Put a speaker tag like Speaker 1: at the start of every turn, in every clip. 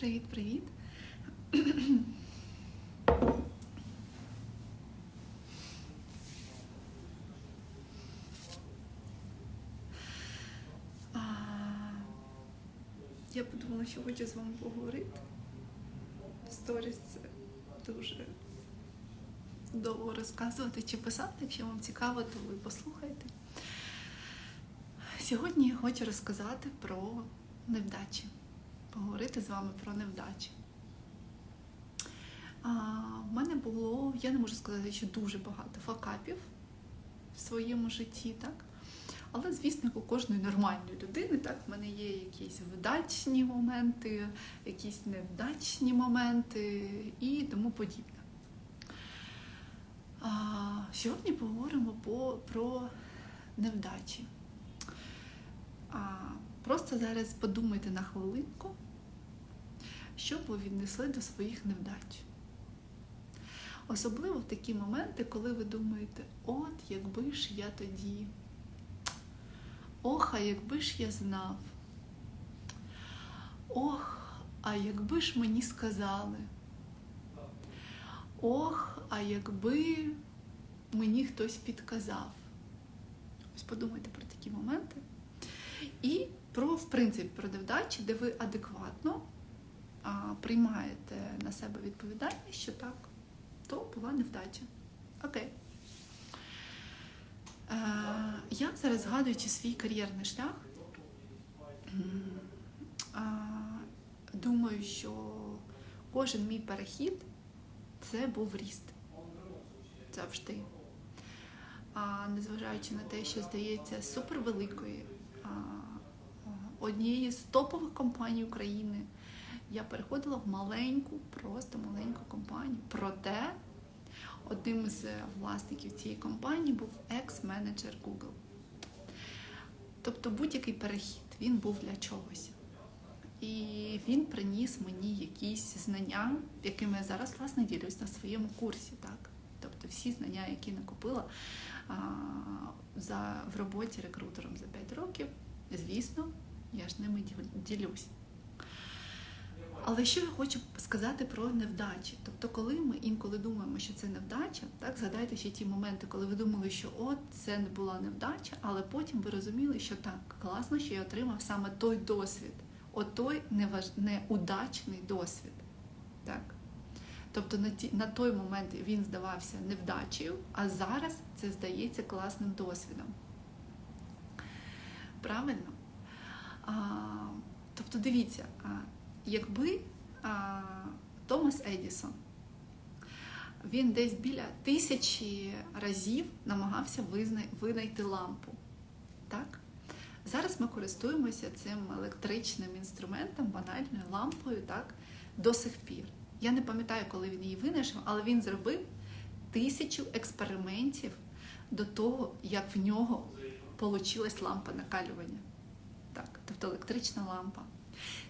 Speaker 1: Привіт, привіт. А, Я подумала, що хочу з вами поговорити. Сторіс це дуже довго розказувати чи писати. Якщо вам цікаво, то ви послухайте. Сьогодні я хочу розказати про невдачі, поговорити з вами про невдачі. В мене було, я не можу сказати, що дуже багато факапів в своєму житті, так? Але, звісно, як у кожної нормальної людини, так, в мене є якісь вдачні моменти, якісь невдачні моменти і тому подібне. А, сьогодні поговоримо по, про невдачі. А, просто зараз подумайте на хвилинку, що б ви віднесли до своїх невдач. Особливо в такі моменти, коли ви думаєте, от якби ж я тоді, ох, а якби ж я знав, ох, а якби ж мені сказали, ох, а якби мені хтось підказав. Ось подумайте про такі моменти. І про, в принципі, про невдачі, де ви адекватно а, приймаєте на себе відповідальність, що так, то була невдача. Окей. Е, я зараз згадуючи свій кар'єрний шлях, а, думаю, що кожен мій перехід це був ріст. Завжди. А незважаючи на те, що здається супервеликої а, однієї з топових компаній України, я переходила в маленьку, просто маленьку компанію. Проте одним з власників цієї компанії був екс-менеджер Google. Тобто будь-який перехід він був для чогось. І він приніс мені якісь знання, якими я зараз власне ділюсь на своєму курсі. Так? Тобто всі знання, які накопила а, за, в роботі рекрутером за 5 років, звісно, я ж ними ділюсь. Але що я хочу сказати про невдачі? Тобто, коли ми інколи думаємо, що це невдача, так згадайте ще ті моменти, коли ви думали, що от це не була невдача, але потім ви розуміли, що так, класно, що я отримав саме той досвід, от той неваж... неудачний досвід. Так? Тобто на, ті, на той момент він здавався невдачею, а зараз це здається класним досвідом. Правильно? Тобто, дивіться, якби Томас Едісон він десь біля тисячі разів намагався винайти лампу. Так? Зараз ми користуємося цим електричним інструментом, банальною лампою, так, до сих пір. Я не пам'ятаю, коли він її винайшов, але він зробив тисячу експериментів до того, як в нього получилась лампа накалювання. Так, тобто електрична лампа.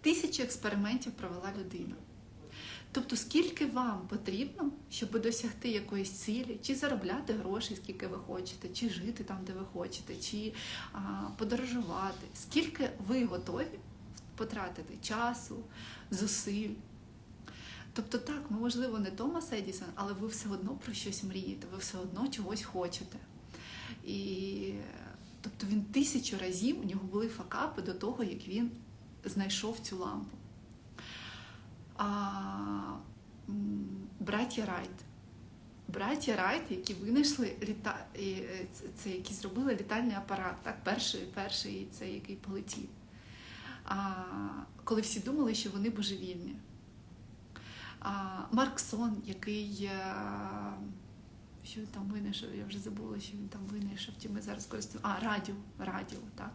Speaker 1: Тисячу експериментів провела людина. Тобто, скільки вам потрібно, щоб досягти якоїсь цілі, чи заробляти гроші, скільки ви хочете, чи жити там, де ви хочете, чи а, подорожувати, скільки ви готові потратити часу, зусиль. Тобто, так, ми, можливо, не Томас Едісон, але ви все одно про щось мрієте, ви все одно чогось хочете. І тобто він тисячу разів у нього були факапи до того, як він знайшов цю лампу. А, браття Райт. Браття Райт, які винайшли літа... е, це- це які зробили літальний апарат, так, перший, перший цей, який полетів. А, коли всі думали, що вони божевільні. А, Марк Сон, який е, що він там винайшов, я вже забула, що він там винайшов, чи ми зараз користуємося. А, радіо, радіо, так.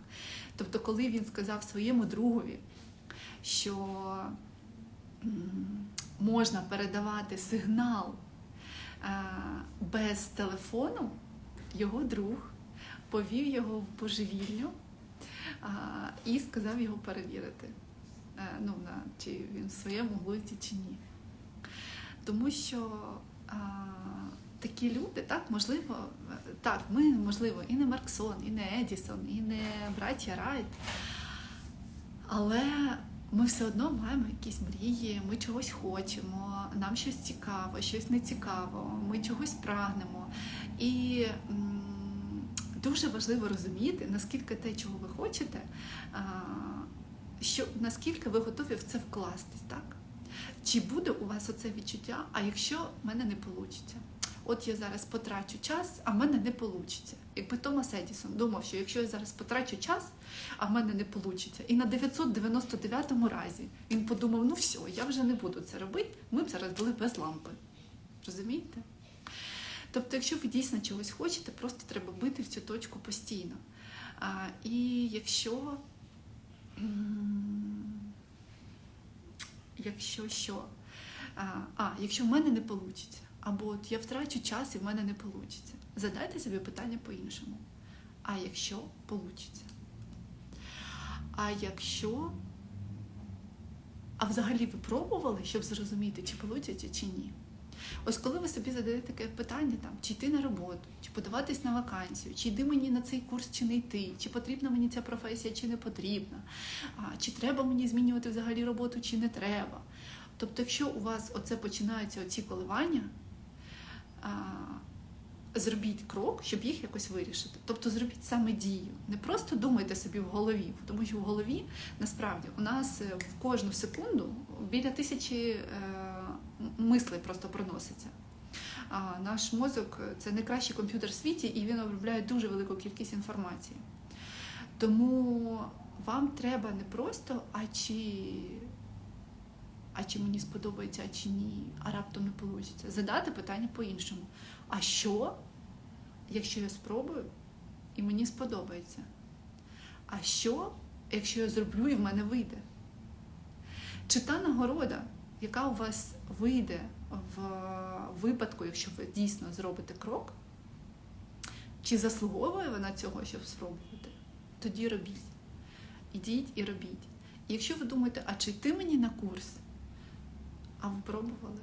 Speaker 1: Тобто, коли він сказав своєму другові, що можна передавати сигнал е, без телефону, його друг повів його в божевільню і сказав його перевірити, е, ну, на, чи він в своєму глузді, чи ні. Тому що такі люди, так, можливо, так, ми, можливо, і не Марксон, і не Едісон, і не браття Райт, але ми все одно маємо якісь мрії, ми чогось хочемо, нам щось цікаво, щось не цікаво, ми чогось прагнемо. І дуже важливо розуміти, наскільки те, чого ви хочете, що наскільки ви готові в це вкластись, так? Чи буде у вас оце відчуття, а якщо в мене не вийде? От я зараз потрачу час, а в мене не вийде. Якби Томас Едісон думав, що якщо я зараз потрачу час, а в мене не вийде. І на 999-му разі він подумав: ну все, я вже не буду це робити, ми б зараз були без лампи. Розумієте? Тобто, якщо ви дійсно чогось хочете, просто треба бити в цю точку постійно. А, І якщо, якщо що, а, якщо в мене не вийде, або от я втрачу час і в мене не вийде, задайте собі питання по-іншому. А якщо вийде? А якщо. А взагалі ви пробували, щоб зрозуміти, чи вийде, чи ні? Ось коли ви собі задаєте таке питання, там, чи йти на роботу, чи подаватись на вакансію, чи йди мені на цей курс, чи не йти, чи потрібна мені ця професія, чи не потрібна, а, чи треба мені змінювати взагалі роботу, чи не треба. Тобто, якщо у вас оце починаються оці коливання, зробіть крок, щоб їх якось вирішити. Тобто зробіть саме дію. Не просто думайте собі в голові, тому що в голові насправді у нас е, в кожну секунду біля тисячі е, мислей просто проноситься. А наш мозок це найкращий комп'ютер в світі, і він обробляє дуже велику кількість інформації. Тому вам треба не просто, а чи а чи мені сподобається, а чи ні, а раптом не вийде. Задати питання по-іншому. А що, якщо я спробую і мені сподобається? А що, якщо я зроблю і в мене вийде? Чи та нагорода, яка у вас вийде в випадку, якщо ви дійсно зробите крок, чи заслуговує вона цього, щоб спробувати? Тоді робіть. Ідіть і робіть. І якщо ви думаєте, а чи йти мені на курс? А ви пробували?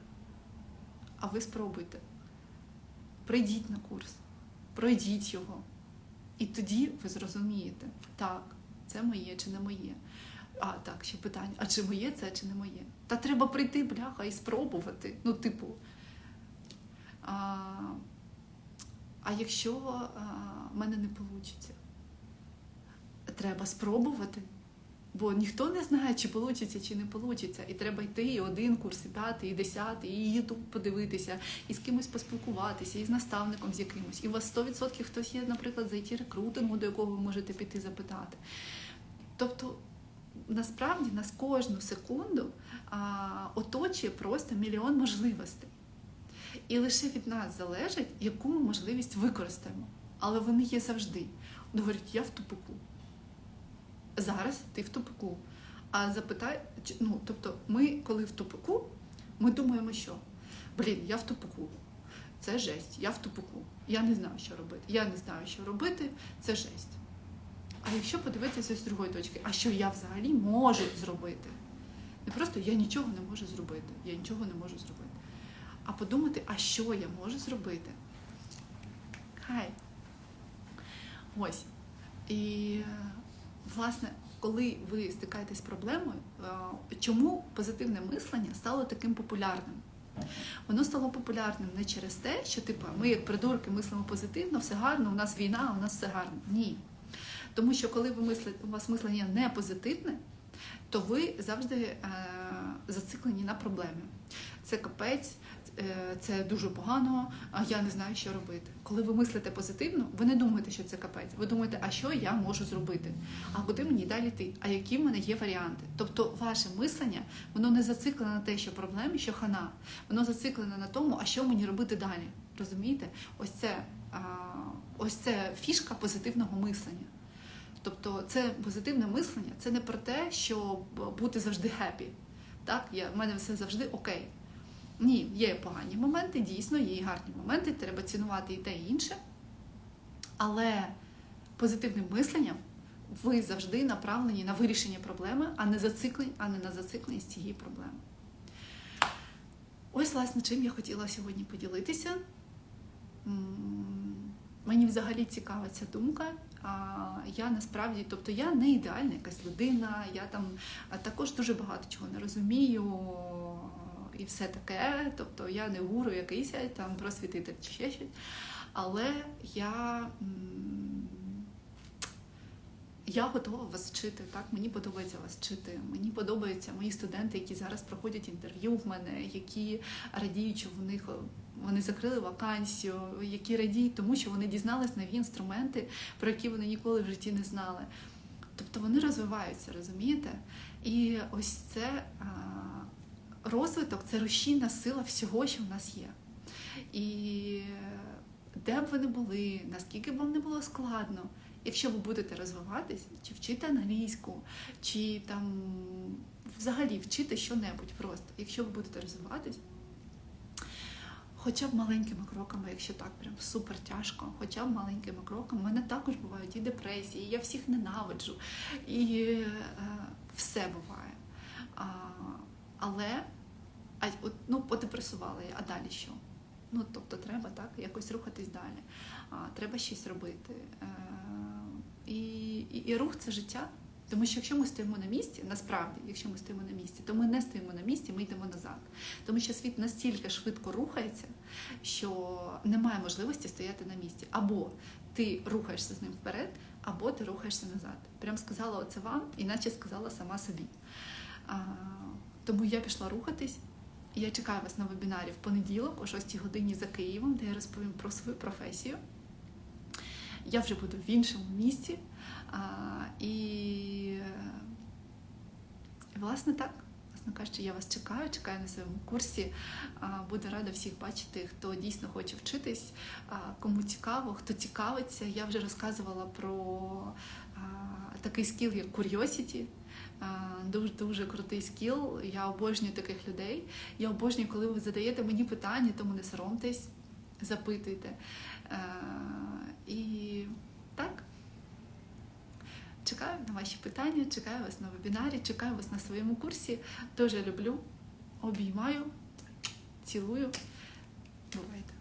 Speaker 1: А ви спробуйте. Прийдіть на курс, пройдіть його. І тоді ви зрозумієте, так, це моє чи не моє. А так, ще питання: а чи моє це, чи не моє? Та треба прийти, бляха, і спробувати. Ну, типу. А а якщо в мене не вийде, треба спробувати. Бо ніхто не знає, чи вийде, чи не вийде. І треба йти і один курс, і п'ятий, і десятий, і ютуб подивитися, і з кимось поспілкуватися, і з наставником з якимось. І у вас 100% хтось є, наприклад, за it рекрутингу, до якого ви можете піти запитати. Тобто, насправді нас кожну секунду а, оточує просто мільйон можливостей. І лише від нас залежить, яку ми можливість використаємо. Але вони є завжди. Говорять, я в тупику зараз ти в тупику. А запитай, ну тобто, ми, коли в тупику, ми думаємо, що блін, я в тупику, це жесть, я в тупику, я не знаю, що робити. Я не знаю, що робити, це жесть. А якщо подивитися з другої точки, а що я взагалі можу зробити? Не просто я нічого не можу зробити, я нічого не можу зробити. А подумати, а що я можу зробити? Хай. Ось. І власне, коли ви стикаєтесь з проблемою, е, чому позитивне мислення стало таким популярним? Воно стало популярним не через те, що типу, ми, як придурки, мислимо позитивно, все гарно, у нас війна, у нас все гарно. Ні. Тому що коли ви мислите, у вас мислення не позитивне, то ви завжди е, зациклені на проблемі. Це капець, це дуже погано, а я не знаю, що робити. Коли ви мислите позитивно, ви не думаєте, що це капець. Ви думаєте, а що я можу зробити? А куди мені далі йти? А які в мене є варіанти? Тобто, ваше мислення воно не зациклене на те, що проблеми, що хана, воно зациклене на тому, а що мені робити далі. Розумієте? Ось це ось це фішка позитивного мислення. Тобто, це позитивне мислення, це не про те, щоб бути завжди хеппі. Так, я в мене все завжди окей. Ні, є погані моменти, дійсно, є і гарні моменти, треба цінувати і те, і інше. Але позитивним мисленням ви завжди направлені на вирішення проблеми, а не зациклені, а не на зацикленість цієї проблеми. Ось, власне, чим я хотіла сьогодні поділитися. мені взагалі цікава ця думка. Я насправді, тобто я не ідеальна якась людина, я там також дуже багато чого не розумію і все таке. Тобто я не гуру якийсь там просвітитель чи ще щось. Але я, я готова вас вчити. Так? Мені подобається вас вчити. Мені подобаються мої студенти, які зараз проходять інтерв'ю в мене, які радіють, що в них вони закрили вакансію, які радіють, тому що вони дізнались нові інструменти, про які вони ніколи в житті не знали. Тобто вони розвиваються, розумієте? І ось це розвиток це рушійна сила всього, що в нас є. І де б ви не були, наскільки б вам не було складно, якщо ви будете розвиватись, чи вчити англійську, чи там взагалі вчити що-небудь просто, якщо ви будете розвиватись, хоча б маленькими кроками, якщо так прям супер тяжко, хоча б маленькими кроками, у мене також бувають і депресії, і я всіх ненавиджу, і е, все буває. А, але а, от, ну, подепресувала я, а далі що? Ну, тобто треба так якось рухатись далі, а, треба щось робити. Е, і, і, і рух це життя. Тому що якщо ми стоїмо на місці, насправді, якщо ми стоїмо на місці, то ми не стоїмо на місці, ми йдемо назад. Тому що світ настільки швидко рухається, що немає можливості стояти на місці. Або ти рухаєшся з ним вперед, або ти рухаєшся назад. Прям сказала оце вам, іначе сказала сама собі. А, тому я пішла рухатись. Я чекаю вас на вебінарі в понеділок о 6 годині за Києвом, де я розповім про свою професію. Я вже буду в іншому місці. А, і, власне, так. Власне кажучи, я вас чекаю, чекаю на своєму курсі. А, Буду рада всіх бачити, хто дійсно хоче вчитись, а, кому цікаво, хто цікавиться. Я вже розказувала про а, такий скіл, як Curiosity. Дуже дуже крутий скіл. Я обожнюю таких людей. Я обожнюю, коли ви задаєте мені питання, тому не соромтесь, запитуйте. Е, І так. Чекаю на ваші питання, чекаю вас на вебінарі, чекаю вас на своєму курсі. Дуже люблю, обіймаю, цілую. Бувайте.